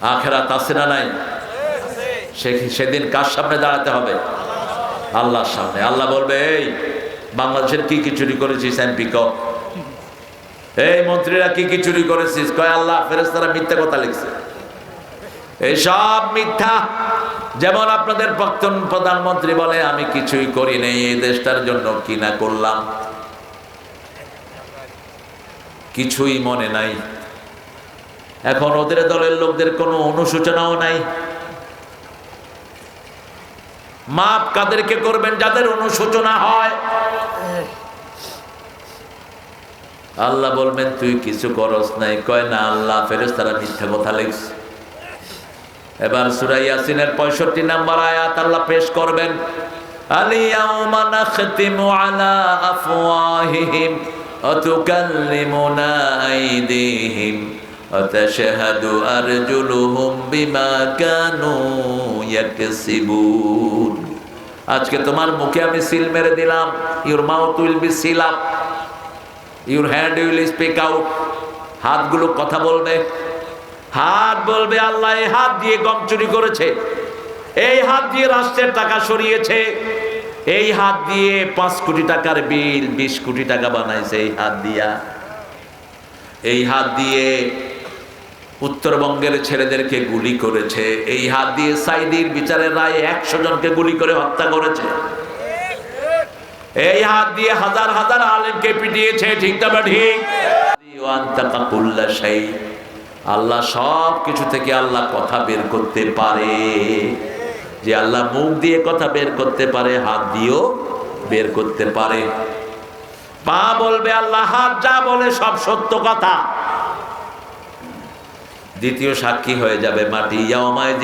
আখেরাত আছে না নাই? সেদিন কার সামনে দাঁড়াতে হবে? আল্লাহর সামনে। আল্লাহ বলবে, এই, বাংলাদেশের কি কি চুরি করেছিস, এমপি ক? এই, মন্ত্রীরা কি কি চুরি করেছিস? কয়, আল্লাহ ফেরেস্তারা মিথ্যা কথা লিখছে। এই সব মিথ্যা? যেমন আপনাদের প্রাক্তন প্রধানমন্ত্রী বলে, আমি কিছুই করি নেই, এই দেশটার জন্য কি না করলাম? কিছুই মনে নাই। এখন ওদের দলের লোকদের কোনো অনুশোচনাও নাই। মাপ কাদেরকে করবেন যাদের অনুশোচনা হয়? আল্লাহ বলবেন, তুই কিছু করস নাই। কয়, না, আল্লাহ ফেরেস তারা মিথ্যা কথা লিখস এবার সুরাইয়াসিনের পঁয়ষট্টি নাম্বার আয়াত আল্লাহ পেশ করবেন। আলিয়া নাখতিমু وتشهد أرجلهم بما كانوا يكسبون আজকে তোমার মুখে আমি সিল মেরে দিলাম your mouth will be seal up your hand will speak out হাতগুলো কথা বলবে হাত বলবে আল্লাহ এই হাত দিয়ে গম চুরি করেছে এই হাত দিয়ে রাষ্ট্রের টাকা সরিয়েছে এই হাত দিয়ে পাঁচ কোটি টাকার বিল বিশ কোটি টাকা বানাইছে এই হাত দিয়া এই হাত দিয়ে উত্তরবঙ্গের ছেলেদেরকে গুলি করেছে। এই হাত দিয়ে সাইদির বিচারের রায় একশো জনকে গুলি করে হত্যা করেছে। এই হাত দিয়ে হাজার হাজার আলেমকে পিটিয়েছে, ঠিক না বা ঠিক? আল্লাহ সব কিছু থেকে আল্লাহ কথা বের করতে পারে। যে আল্লাহ মুখ দিয়ে কথা বের করতে পারে, হাত দিয়েও বের করতে পারে। পা বলবে, আল্লাহ, হাত যা বলে সব সত্য কথা। দ্বিতীয় সাক্ষী হয়ে যাবে মাটি। ইয়ামায়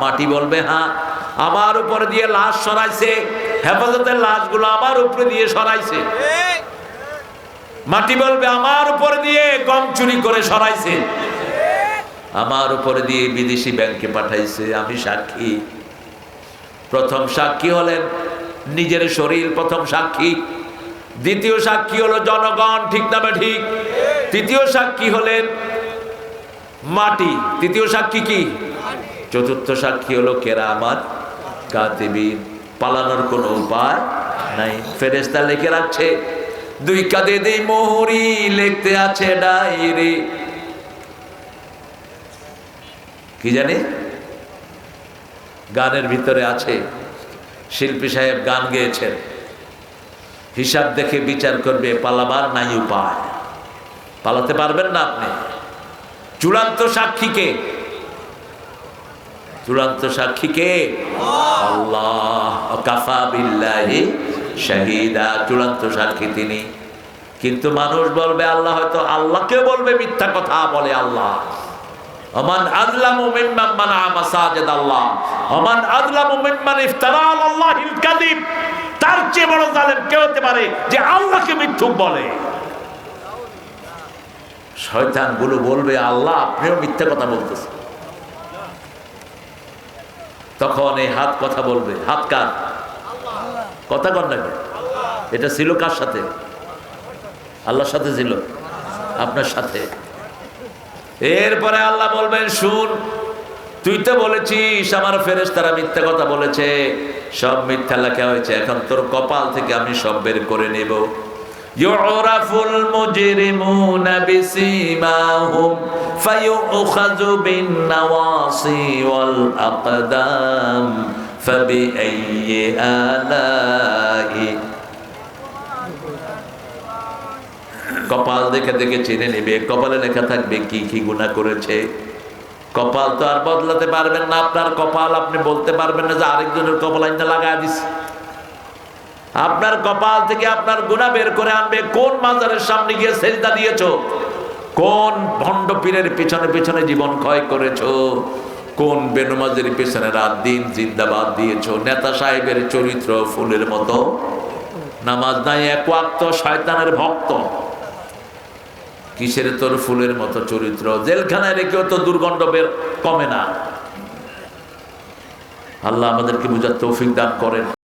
মাটি বলবে হ্যাঁ আমার উপরে দিয়ে লাশ সরাইছে। হেফাজতের লাশগুলো আমার উপরে দিয়ে সরাইছে। মাটি বলবে, আমার উপরে দিয়ে গম চুরি করে সরাইছে। আমার উপরে দিয়ে বিদেশি ব্যাংকে পাঠাইছে। আমি সাক্ষী। প্রথম সাক্ষী হলেন নিজের শরীর, প্রথম সাক্ষী দ্বিতীয় সাক্ষী হলো জনগণ, ঠিক না ঠিক? তৃতীয় সাক্ষী হলেন মাটি। তৃতীয় সাক্ষী কি? চতুর্থ সাক্ষী হলো কেরামাত, কাতিবিন। পালানোর কোনো উপায় নাই। ফেরেস্তা লিখে রাখছে, দুই কাঁধে দেই মোহরি লিখতে আছে ডায়েরি। কি জানি? গানের ভিতরে আছে, শিল্পী সাহেব গান গেয়েছেন। হিসাব দেখে বিচার করবে, পালাবার নাই উপায়। পালাতে পারবেন না আপনি। চূড়ান্ত সাক্ষীকে চূড়ান্ত সাক্ষীকে আল্লাহ শাহিদা। চূড়ান্ত সাক্ষী তিনি। কিন্তু মানুষ বলবে, আল্লাহ হয়তো আল্লাহকে বলবে, মিথ্যা কথা বলে আল্লাহ। ওমান আযলামু মিম্মান মানা মাসাজিদ আল্লাহ। ইফতারা চেয়ে বড় জালেম কে হতে পারে যে আল্লাহকে মিথ্যুক বলে? শয়তানগুলো বলবে, আল্লাহ, আপনিও মিথ্যা কথা বলতেছেন। তখন এই হাত কথা বলবে, হাত কার? কথা কর নাকি? এটা ছিল কার সাথে? আল্লাহর সাথে ছিল? আপনার সাথে। এরপরে আল্লাহ বলবেন, শুন, তুই তো বলেছিস, আমার ফেরেস তারা মিথ্যা কথা বলেছে। সব মিথ্যা লেখা হয়েছে। এখন তোর কপাল থেকে আমি সব বের করে নেব। কপাল দেখে দেখে চিনে নেবে। কপালে লেখা থাকবে, কি কি গুণা করেছে। কপাল তো আর বদলাতে পারবেন না। আপনার কপাল আপনি বলতে পারবেন না যে আরেকজনের কপাল আইনটা লাগাই দিস আপনার কপাল থেকে আপনার গুণা বের করে আনবে। কোন মাজারের সামনে গিয়ে সেজদা দিয়েছ? কোন ভণ্ড পীরের পিছনে পিছনে জীবন ক্ষয় করেছ? কোন বেনুমাজের পিছনে রাত দিন জিন্দাবাদ দিয়েছ? নেতা সাহেবের চরিত্র ফুলের মতো। নামাজ নাই, এক ওয়াক্ত শয়তানের ভক্ত। কিসের তোর ফুলের মতো চরিত্র? জেলখানায় রেখেও তো দুর্গন্ধ বের কমে না। আল্লাহ আমাদেরকে বুঝার তৌফিক দান করেন।